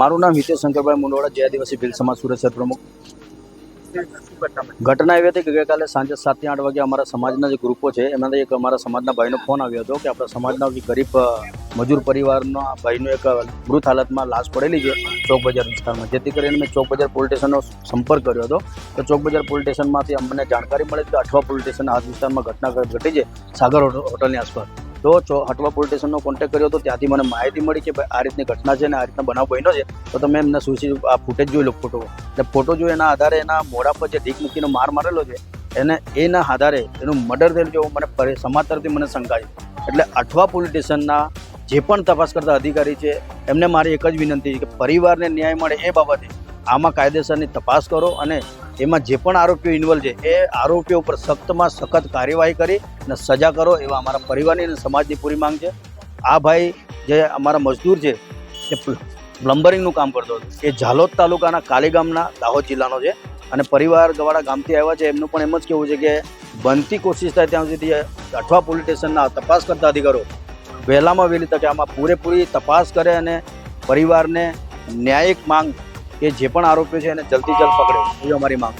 મારું નામ હિતેશ શંકરભાઈ મુંડવાડા જે આદિવાસી ભીલ સમાજ સુરત શહેર પ્રમુખ. ઘટના એવી હતી કે ગઈકાલે સાંજે સાતથી આઠ વાગે અમારા સમાજના જે ગ્રુપો છે એમાંથી એક અમારા સમાજના ભાઈનો ફોન આવ્યો હતો કે આપણા સમાજના ગરીબ મજૂર પરિવારનો ભાઈનો એક મૃત હાલતમાં લાશ પડેલી છે ચોક બજાર વિસ્તારમાં. જેથી કરીને મેં ચોક બજાર પોલીસ સ્ટેશનનો સંપર્ક કર્યો હતો. તો ચોક બજાર પોલીસ સ્ટેશનમાંથી અમને જાણકારી મળી કે અઠવા પોલીસ સ્ટેશન આ વિસ્તારમાં ઘટના ઘટી છે સાગર હોટલની આસપાસ. તો હટવા પોલીસ સ્ટેશનનો કોન્ટેક્ટ કર્યો હતો, ત્યાંથી મને માહિતી મળી કે આ રીતની ઘટના છે ને આ રીતના બનાવ બન્યો છે, તો તમે એમને સુશી, આ ફૂટેજ જોઈ લો ફોટો એટલે ફોટો જોઈ એના આધારે એના મોઢા પર જે ઢીક મૂકીને માર મારેલો છે, એને, એના આધારે એનું મર્ડર થયેલું છે મને સમાજ તરફથી મને શંકા છે. એટલે અઠવા પોલીસ સ્ટેશનના જે પણ તપાસ કરતા અધિકારી છે, એમને મારી એક જ વિનંતી છે કે પરિવારને ન્યાય મળે એ બાબતે આમાં કાયદેસરની તપાસ કરો અને એમાં જે પણ આરોપીઓ ઇન્વોલ્વ છે, એ આરોપીઓ ઉપર સખ્તમાં સખત કાર્યવાહી કરી અને સજા કરો એવા અમારા પરિવારની અને સમાજની પૂરી માંગ છે. આ ભાઈ જે અમારા મજદૂર છે, એ પ્લમ્બરિંગનું કામ કરતો હતો. એ ઝાલોદ તાલુકાના કાલી ગામના દાહોદ જિલ્લાનો છે અને પરિવાર ગવાડા ગામથી આવ્યા છે. એમનું પણ એમ જ કેવું છે કે બનતી કોશિશ થાય ત્યાં સુધી અઠવા પોલીસ સ્ટેશનના તપાસ કરતા અધિકારો વહેલામાં વહેલી તકે આમાં પૂરેપૂરી તપાસ કરે અને પરિવારને ન્યાયિક માંગ કે જે પણ આરોપીઓ છે એને જલ્દી જલ્દ પકડે એવી અમારી માંગ